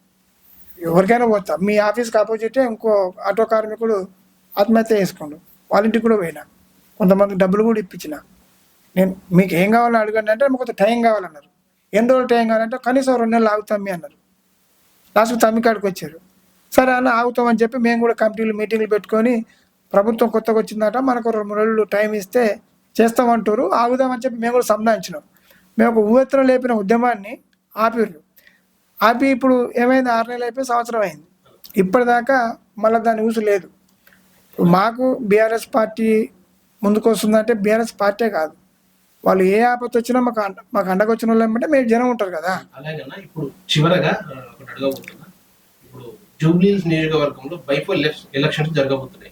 ఎవరికైనా పోతా. మీ ఆఫీస్కి ఆపోజిట్ ఇంకో ఆటో కార్మికుడు ఆత్మహత్య చేసుకోండు వాళ్ళ ఇంటికి కూడా పోయినా. కొంతమంది డబ్బులు కూడా ఇప్పించిన. నేను మీకు ఏం కావాలని అడగండి అంటే మాకు కొంత టైం కావాలన్నారు. ఎన్ని రోజులు టైం కావాలంటే కనీసం రెండు నెలలు ఆగుతాం అన్నారు. లాస్ట్ తమ్మి కాడికి వచ్చారు. సరే అన్న ఆగుతామని చెప్పి మేము కూడా కమిటీలు మీటింగ్లు పెట్టుకొని ప్రభుత్వం కొత్తగా వచ్చిందట మనకు రెండు మూడు రోజులు టైం ఇస్తే చేస్తామంటారు ఆగుదామని చెప్పి మేము కూడా సంధానించినాం. మేము ఒక ఊవెత్తన లేపిన ఉద్యమాన్ని ఆపిర్రు. ఆపి ఇప్పుడు ఏమైంది? ఆరు నెలలు అయిపోయి సంవత్సరం అయింది. ఇప్పటిదాకా మళ్ళీ దాని ఊసు లేదు. మాకు బీఆర్ఎస్ పార్టీ ముందుకొస్తుందంటే బీఆర్ఎస్ పార్టీ కాదు. వాళ్ళు ఏ ఆపత్తి వచ్చినా మాకు అండ మాకు అండగా వచ్చిన వాళ్ళు ఏమంటే మేము జనం ఉంటారు కదా. ఇప్పుడు చివరగా ఇప్పుడు నియోజకవర్గంలో బైపోల్ ఎలక్షన్స్ జరగబోతున్నాయి.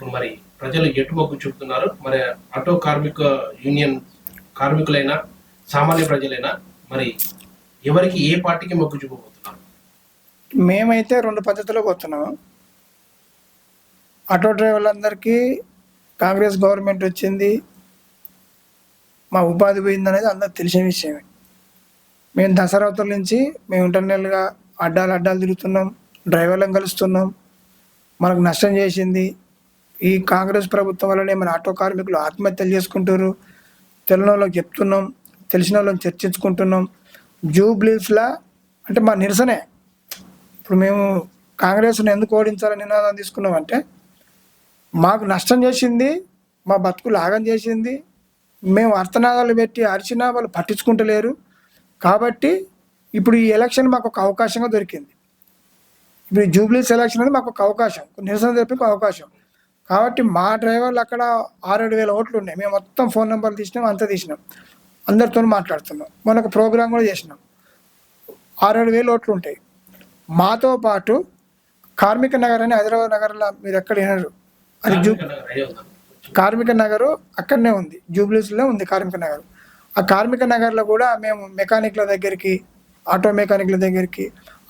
ఇప్పుడు మరి ప్రజలు ఎటుమొగ్గు చూపుతున్నారు? మరి ఆటో కార్మిక యూనియన్ కార్మికులైనా సామాన్య ప్రజలైనా మరి ఎవరికి ఏ పార్టీకి మొగ్గు చూపబోతున్నారు? మేమైతే రెండు పద్ధతిలో పోతున్నాము. ఆటో డ్రైవర్లందరికీ కాంగ్రెస్ గవర్నమెంట్ వచ్చింది. మా ఉపాధి పోయింది అనేది అందరికి తెలిసిన విషయమే. మేము దసరావతల నుంచి మేము ఇంటర్నల్గా అడ్డాలు అడ్డాలు తిరుగుతున్నాం డ్రైవర్లను కలుస్తున్నాం. మనకు నష్టం చేసింది. ఈ కాంగ్రెస్ ప్రభుత్వం వల్లనే మన ఆటో కార్మికులు ఆత్మహత్యలు చేసుకుంటారు. తెలియని వాళ్ళకి చెప్తున్నాం తెలిసిన వాళ్ళని చర్చించుకుంటున్నాం. జూబ్లీస్లా అంటే మా నిరసనే. ఇప్పుడు మేము కాంగ్రెస్ని ఎందుకు ఓడించాలని నినాదం తీసుకున్నామంటే మాకు నష్టం చేసింది మా బతుకులు ఆగం చేసింది. మేము అర్థనాదాలు పెట్టి అరిచినా వాళ్ళు పట్టించుకుంటలేరు. కాబట్టి ఇప్పుడు ఈ ఎలక్షన్ మాకు ఒక అవకాశంగా దొరికింది. ఇప్పుడు జూబ్లీస్ ఎలక్షన్ అనేది మాకు ఒక అవకాశం. నిరసన తెలిపే అవకాశం. కాబట్టి మా డ్రైవర్లు అక్కడ ఆరేడు వేల ఓట్లు ఉన్నాయి మేము మొత్తం ఫోన్ నెంబర్లు తీసినాం అంతా తీసినాం. అందరితో మాట్లాడుతున్నాం. మొన్న ఒక ప్రోగ్రామ్ కూడా చేసినాం. ఆరేడు వేలు ఓట్లు ఉంటాయి మాతో పాటు కార్మిక నగర్ అని హైదరాబాద్ నగర్లో మీరు ఎక్కడ వినరు. అది జూ కార్మిక నగర్ అక్కడనే ఉంది. జూబ్లీస్లో ఉంది కార్మిక నగర్. ఆ కార్మిక నగర్లో కూడా మేము మెకానిక్ల దగ్గరికి ఆటో మెకానిక్ల దగ్గరికి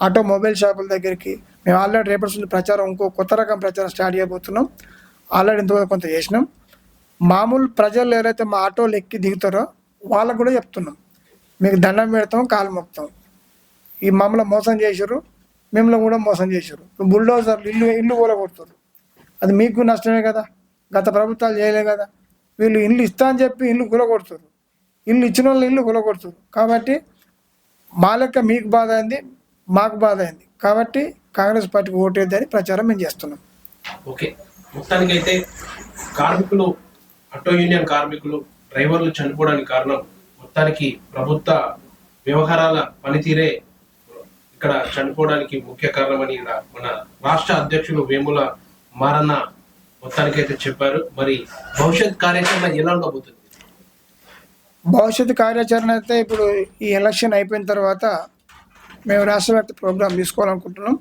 ఆటో మొబైల్ షాపుల దగ్గరికి మేము ఆల్రెడీ రేపటి ప్రచారం ఇంకో కొత్త రకం ప్రచారం స్టార్ట్ చేయబోతున్నాం. ఆల్రెడీ ఇంతవరకు కొంత చేసినాం. మామూలు ప్రజలు ఎవరైతే మా ఆటోలు ఎక్కి దిగుతారో వాళ్ళకు కూడా చెప్తున్నాం. మీకు దండం పెడతాం కాలు మొక్తాం ఈ మమ్మల్ని మోసం చేశారు మిమ్మల్ని కూడా మోసం చేశారు బుల్డోజర్లు ఇల్లు ఇల్లు కూలగొడుతారు కొడుతారు అది మీకు నష్టమే కదా. గత ప్రభుత్వాలు చేయలే కదా. వీళ్ళు ఇల్లు ఇస్తా అని చెప్పి ఇల్లు కూలగొడుతారు ఇల్లు ఇచ్చిన వాళ్ళు ఇల్లు కూలగొడుతారు కాబట్టి మా లెక్క మీకు బాధ అయింది మాకు బాధ అయింది. కాబట్టి కాంగ్రెస్ పార్టీకి ఓటేద్దని ప్రచారం మేము చేస్తున్నాం. ఓకే. మొత్తానికైతే కార్మికులు ఆటో యూనియన్ కార్మికులు డ్రైవర్లు చనిపోవడానికి కారణం మొత్తానికి ప్రభుత్వ వ్యవహారాల పనితీరే ఇక్కడ చనిపోవడానికి ముఖ్య కారణమని ఇక్కడ మన రాష్ట్ర అధ్యక్షులు వేముల మారన్న మొత్తానికైతే చెప్పారు. మరి భవిష్యత్ కార్యాచరణ ఎలా ఉండబోతుంది? భవిష్యత్ కార్యాచరణ అయితే ఇప్పుడు ఈ ఎలక్షన్ అయిపోయిన తర్వాత మేము రాష్ట్ర వ్యాప్త ప్రోగ్రాం తీసుకోవాలనుకుంటున్నాం.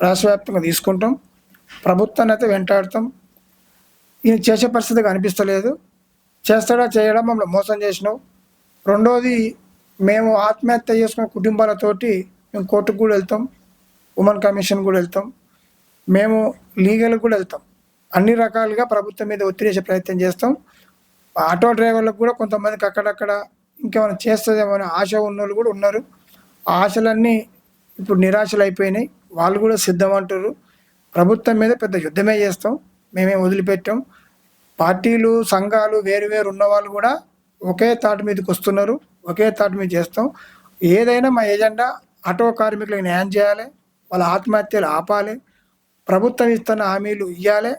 రాష్ట్ర వ్యాప్తంగా తీసుకుంటాం. ప్రభుత్వాన్ని అయితే వెంటాడతాం. ఈయన చేసే పరిస్థితి కనిపిస్తలేదు. చేస్తాడా చేయడం మమ్మల్ని మోసం చేసినావు. రెండోది మేము ఆత్మహత్య చేసుకున్న కుటుంబాలతోటి మేము కోర్టుకు కూడా వెళ్తాం. ఉమెన్ కమిషన్ కూడా వెళ్తాం. మేము లీగల్కి కూడా వెళ్తాం. అన్ని రకాలుగా ప్రభుత్వం మీద ఒత్తిడి చేసే ప్రయత్నం చేస్తాం. ఆటో డ్రైవర్లకు కూడా కొంతమందికి అక్కడక్కడ ఇంకేమైనా చేస్తుందేమో అనే ఆశ ఉన్న వాళ్ళు కూడా ఉన్నారు. ఆ ఆశలన్నీ ఇప్పుడు నిరాశలు అయిపోయినాయి. వాళ్ళు కూడా సిద్ధం అంటారు ప్రభుత్వం మీద పెద్ద యుద్ధమే చేస్తాం. మేమేం వదిలిపెట్టాం. పార్టీలు సంఘాలు వేరు వేరు ఉన్న వాళ్ళు కూడా ఒకే తాటి మీదకి వస్తున్నారు. ఒకే తాటి మీద చేస్తాం. ఏదైనా మా ఎజెండా ఆటో కార్మికులకు న్యాయం చేయాలి. వాళ్ళ ఆత్మహత్యలు ఆపాలి. ప్రభుత్వం ఇస్తున్న హామీలు ఇవ్వాలి